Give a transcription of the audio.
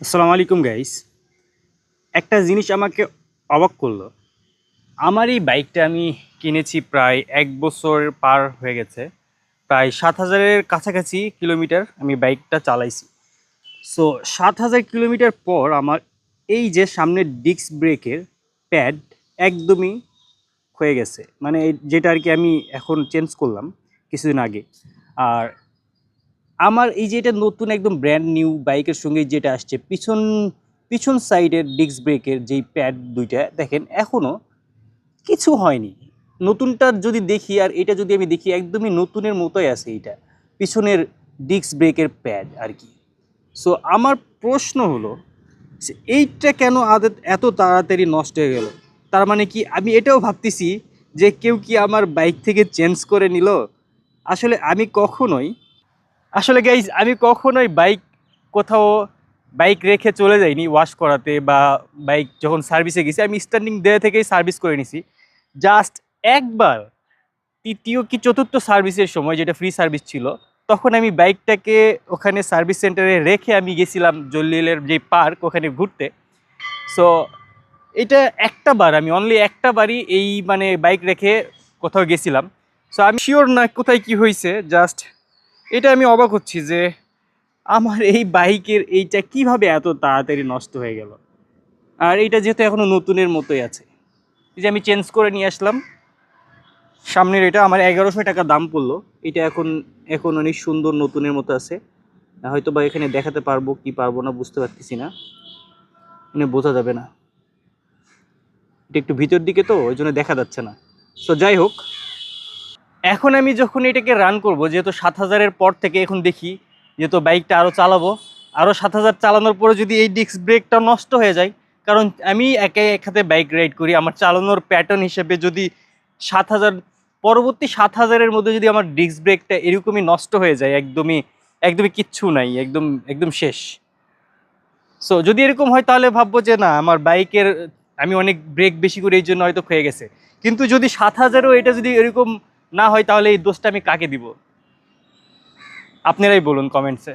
আসসালামু আলাইকুম গাইস একটা জিনিস আমাকে অবাক করল। আমার এই বাইকটা আমি কিনেছি প্রায় এক বছর পার হয়ে গেছে। প্রায় সাত হাজারের কাছাকাছি কিলোমিটার আমি বাইকটা চালাইছি। সো সাত হাজার কিলোমিটার পর আমার এই যে সামনের ডিস্ক ব্রেকের প্যাড একদমই হয়ে গেছে। মানে যেটা আর কি আমি এখন চেঞ্জ করলাম কিছুদিন আগে। আর আমার এই যে এটা নতুন একদম ব্র্যান্ড নিউ বাইকের সঙ্গে যেটা আসছে, পিছন পিছন সাইডের ডিস্ক ব্রেকের যেই প্যাড দুইটা, দেখেন এখনও কিছু হয়নি। নতুনটা যদি দেখি আর এটা যদি আমি দেখি, একদমই নতুনের মতোই আছে এইটা পিছনের ডিস্ক ব্রেকের প্যাড আর কি। সো আমার প্রশ্ন হলো এইটা কেন আদত এত তাড়াতাড়ি নষ্ট হয়ে গেল? তার মানে কি আমি এটাও ভাবতেছি যে কেউ কি আমার বাইক থেকে চেঞ্জ করে নিল? আসলে আমি কখনোই আসলে গাইজ আমি কখনোই বাইক কোথাও বাইক রেখে চলে যাইনি ওয়াশ করাতে বা বাইক যখন সার্ভিসে গেছি, আমি স্ট্যান্ডিং দেওয়া থেকেই সার্ভিস করে নিছি। জাস্ট একবার তৃতীয় কি চতুর্থ সার্ভিসের সময় যেটা ফ্রি সার্ভিস ছিল, তখন আমি বাইকটাকে ওখানে সার্ভিস সেন্টারে রেখে আমি গেছিলাম জল্লিলের যে পার্ক ওখানে ঘুরতে। সো এটা একটা বার, আমি অনলি একটা বারই এই মানে বাইক রেখে কোথাও গেছিলাম। সো আমি শিওর না কোথায় কি হয়েছে জাস্ট এটা আমি অবাক হচ্ছি যে আমার এই বাইকের এইটা কীভাবে এত তাড়াতাড়ি নষ্ট হয়ে গেল? আর এইটা যেহেতু এখনও নতুনের মতোই আছে। এই যে আমি চেঞ্জ করে নিয়ে আসলাম। সামনের এটা আমার এগারোশো টাকা দাম পড়ল। এটা এখন এখন অনেক সুন্দর নতুনের মতো আছে। হয়তো বা এখানে দেখাতে পারব কি পারব না বুঝতে পারতেছি না। মানে বোঝা যাবে না। এটা একটু ভিতর দিকে তো, ওই জন্য দেখা যাচ্ছে না। সো যাই হোক এখন আমি যখন এটাকে রান করব, যেহেতু সাত হাজারের পর থেকে এখন দেখি যেহেতু বাইকটা আরও চালাবো আরও সাত হাজার চালানোর পরে যদি এই ডিস্ক ব্রেকটা নষ্ট হয়ে যায়, কারণ আমি একে এক হাতে বাইক রাইড করি, আমার চালানোর প্যাটার্ন হিসেবে যদি সাত হাজার, পরবর্তী সাত হাজারের মধ্যে যদি আমার ডিস্ক ব্রেকটা এরকমই নষ্ট হয়ে যায়, একদমই একদমই কিচ্ছু নাই, একদম একদম শেষ। সো যদি এরকম হয় তাহলে ভাববো যে না, আমার বাইকের আমি অনেক ব্রেক বেশি করে এই জন্য হয়তো ক্ষয়ে গেছে। কিন্তু যদি সাত হাজারও এটা যদি এরকম না হয় তাহলে এই দোষটা আমি কাকে দিব? আপনারাই বলুন কমেন্টসে।